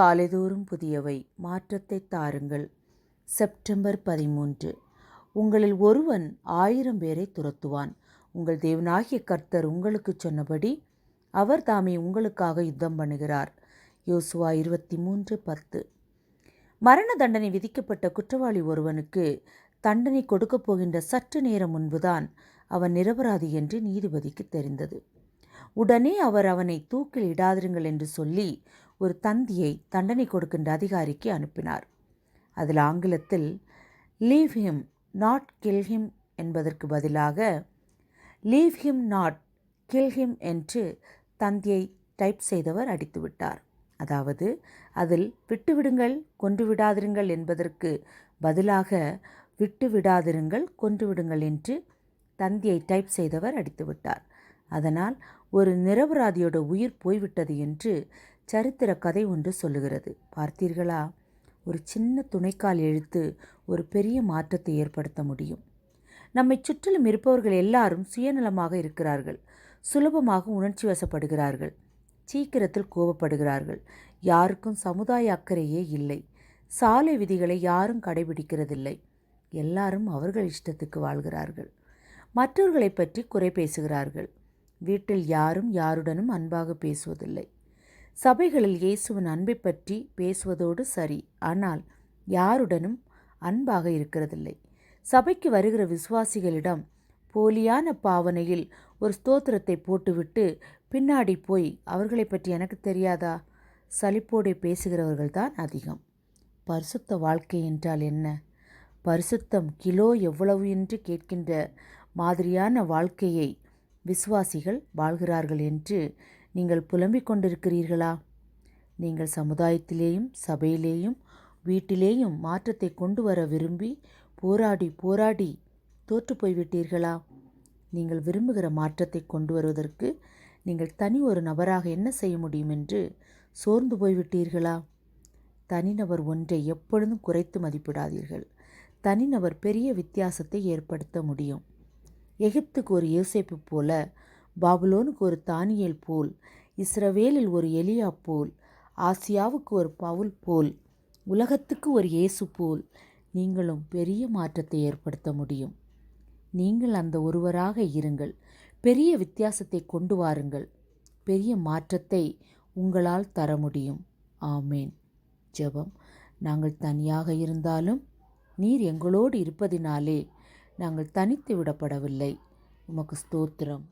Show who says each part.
Speaker 1: காலைதோறும் புதியவை மாற்றத்தை தாருங்கள். செப்டம்பர் பதிமூன்று. உங்களில் ஒருவன் ஆயிரம் பேரை துரத்துவான். உங்கள் தேவனாகிய கர்த்தர் உங்களுக்கு சொன்னபடி அவர் தாமே உங்களுக்காக யுத்தம் பண்ணுகிறார். யோசுவா இருபத்தி மூன்று பத்து. மரண தண்டனை விதிக்கப்பட்ட குற்றவாளி ஒருவனுக்கு தண்டனை கொடுக்கப் போகின்ற சற்று நேரம் முன்புதான் அவன் நிரபராதி என்று நீதிபதிக்கு தெரிந்தது. உடனே அவர் அவனை தூக்கில் இடாதிருங்கள் என்று சொல்லி ஒரு தந்தியை தண்டனை கொடுக்கின்ற அதிகாரிக்கு அனுப்பினார். அதில் ஆங்கிலத்தில் leave him not kill him என்பதற்கு பதிலாக leave him not kill him என்று தந்தியை டைப் செய்தவர் அடித்துவிட்டார் அதாவது அதில் விட்டுவிடுங்கள் கொன்று விடாதிருங்கள் என்பதற்கு பதிலாக விட்டு விடாதிருங்கள் கொன்று விடுங்கள் என்று தந்தியை டைப் செய்தவர் அடித்துவிட்டார் அதனால் ஒரு நிரபராதியோட உயிர் போய்விட்டது என்று சரித்திர கதை ஒன்று சொல்லுகிறது. பார்த்தீர்களா? ஒரு சின்ன துணைக்கால் எழுத்து ஒரு பெரிய மாற்றத்தை ஏற்படுத்த முடியும். நம்மை சுற்றிலும் இருப்பவர்கள் எல்லாரும் சுயநலமாக இருக்கிறார்கள். சுலபமாக உணர்ச்சி வசப்படுகிறார்கள். சீக்கிரத்தில் கோபப்படுகிறார்கள். யாருக்கும் சமுதாய அக்கறையே இல்லை. சாலை விதிகளை யாரும் கடைபிடிக்கிறதில்லை. எல்லாரும் அவர்கள் இஷ்டத்துக்கு வாழ்கிறார்கள். மற்றவர்களை பற்றி குறை பேசுகிறார்கள். வீட்டில் யாரும் யாருடனும் அன்பாக பேசுவதில்லை. சபைகளில் இயேசுவின் அன்பை பற்றி பேசுவதோடு சரி ஆனால் யாருடனும் அன்பாக இருக்கிறதில்லை. சபைக்கு வருகிற விசுவாசிகளிடம் போலியான பாவனையில் ஒரு ஸ்தோத்திரத்தை போட்டுவிட்டு பின்னாடி போய் அவர்களை பற்றி எனக்கு தெரியாதா? சலிப்போடு பேசுகிறவர்கள் தான் அதிகம். பரிசுத்த வாழ்க்கை என்றால் என்ன? பரிசுத்தம் கிலோ எவ்வளவு என்று கேட்கின்ற மாதிரியான வாழ்க்கையை விசுவாசிகள் வாழ்கிறார்கள் என்று நீங்கள் புலம்பிக் கொண்டிருக்கிறீர்களா? நீங்கள் சமுதாயத்திலேயும் சபையிலேயும் வீட்டிலேயும் மாற்றத்தை கொண்டு வர விரும்பி போராடி போராடி தோற்று போய்விட்டீர்களா? நீங்கள் விரும்புகிற மாற்றத்தை கொண்டு வருவதற்கு நீங்கள் தனி ஒரு நபராக என்ன செய்ய முடியும் என்று சோர்ந்து போய்விட்டீர்களா? தனிநபர் ஒன்றை எப்பொழுதும் குறைத்து மதிப்பிடாதீர்கள். தனிநபர் பெரிய வித்தியாசத்தை ஏற்படுத்த முடியும். எகிப்துக்கு ஒரு யோசேப்பு போல பாபுலோனுக்கு ஒரு தானியல் போல் இஸ்ரவேலில் ஒரு எலியா போல் ஆசியாவுக்கு ஒரு பவுல் போல் உலகத்துக்கு ஒரு இயேசு போல் நீங்களும் பெரிய மாற்றத்தை ஏற்படுத்த முடியும். நீங்கள் அந்த ஒருவராக இருங்கள். பெரிய வித்தியாசத்தை கொண்டு வாருங்கள். பெரிய மாற்றத்தை உங்களால் தர முடியும். ஆமேன். ஜெபம். நாங்கள் தனியாக இருந்தாலும் நீர் எங்களோடு இருப்பதினாலே நாங்கள் தனித்து விடப்படவில்லை. உமக்கு ஸ்தோத்திரம்.